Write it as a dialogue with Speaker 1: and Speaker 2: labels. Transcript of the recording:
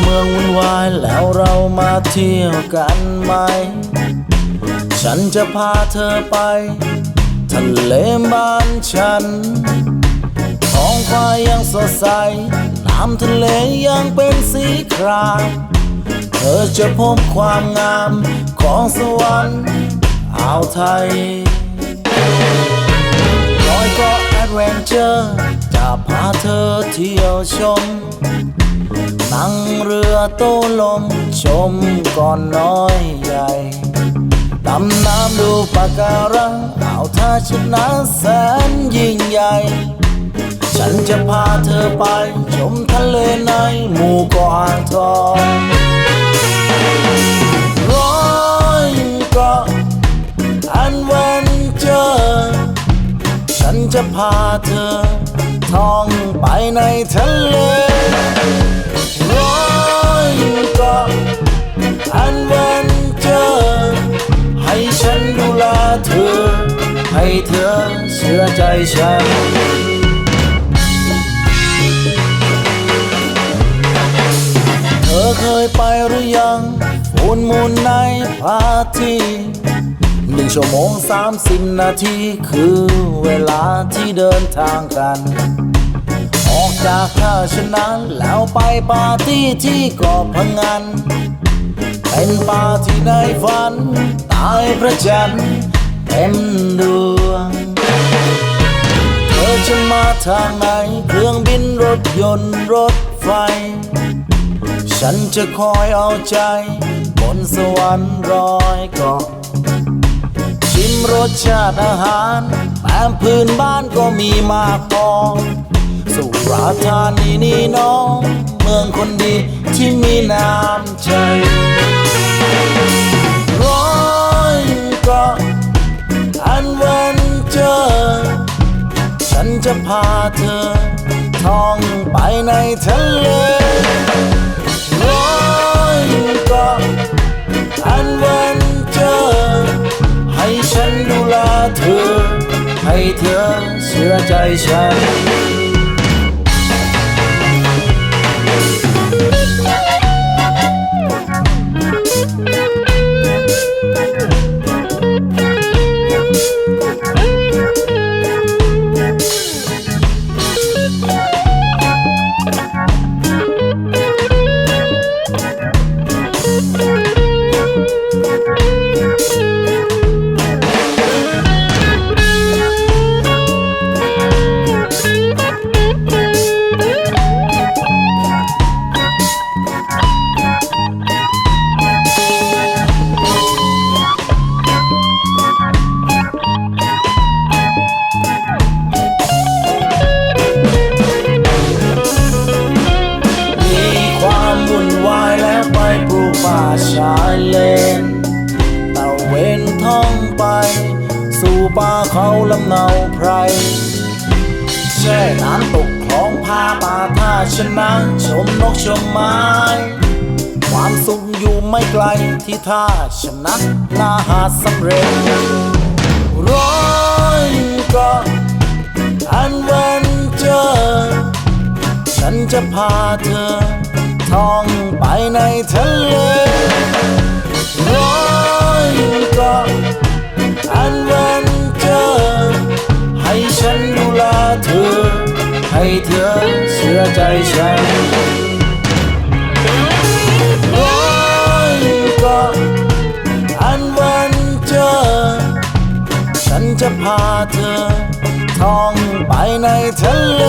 Speaker 1: เมืองวุ่นวายแล้วเรามาเที่ยวกันไหม ฉันจะพาเธอไป ทะเลบ้านฉัน ท้องฟ้ายังสดใส น้ำทะเลยังเป็นสีคราม เธอจะพบความงามของสวรรค์อ่าวไทยรอยก็แอดเวนเจอร์ จะพาเธอเที่ยวชม เรือโต้ลม ชมก่อนน้อยใหญ่ดำน้ำดูปะการังอ่าวท่าชนะแสนยิ่งใหญ่ ฉันจะพาเธอไป ชมทะเลในหมู่เกาะอ่างทองร้อยเกาะอันเวนเจอร์ฉันจะพาเธอท่องไปในทะเล เธอ ให้เธอเชื่อใจฉันเธอเคยไปหรือยังฟูนมูลในพาร์ตี้หนึ่งชั่วโมงสามสิบนาทีคือเวลาที่เดินทางกัน ออกจากท่าชนะแล้วไปปาร์ตี้ที่เกาะพังงานเป็นปาร์ตี้ในฝัน ตายพระจันทร์ เต็มดวง เธอจะมาทางไหน เครื่องบินรถยนต์รถไฟ ฉันจะคอยเอาใจบนสวรรค์รอยเกาะชิมรสชาติอาหารแปมพื้นบ้านก็มีมากพอสุราธานีนี่น้อง เมืองคนดีที่มีน้ำใจ จะพาเธอท่องไปในทะเลร้อยเกาะอันวันเจอ ให้ฉันดูแลเธอ ให้เธอเชื่อใจฉัน เลนตะเวนท่องไป สู่ป่าเขาลำเนาไพรแช่น้ำตกคลองพาป่าท่าชนะชมนกชมไม้ ความสุขอยู่ไม่ไกลที่ท่าชนะหน้าหาดสำเร็จร้อยกาะอันเวนเจอ ฉันจะพาเธอท่องไปในทะเล ร้อยเกาะอันเวนเจอ ให้ฉันดูแลเธอ ให้เธอเชื่อใจฉันร้อยเกาะอันเวนเจอ ฉันจะพาเธอท่องไปในทะเล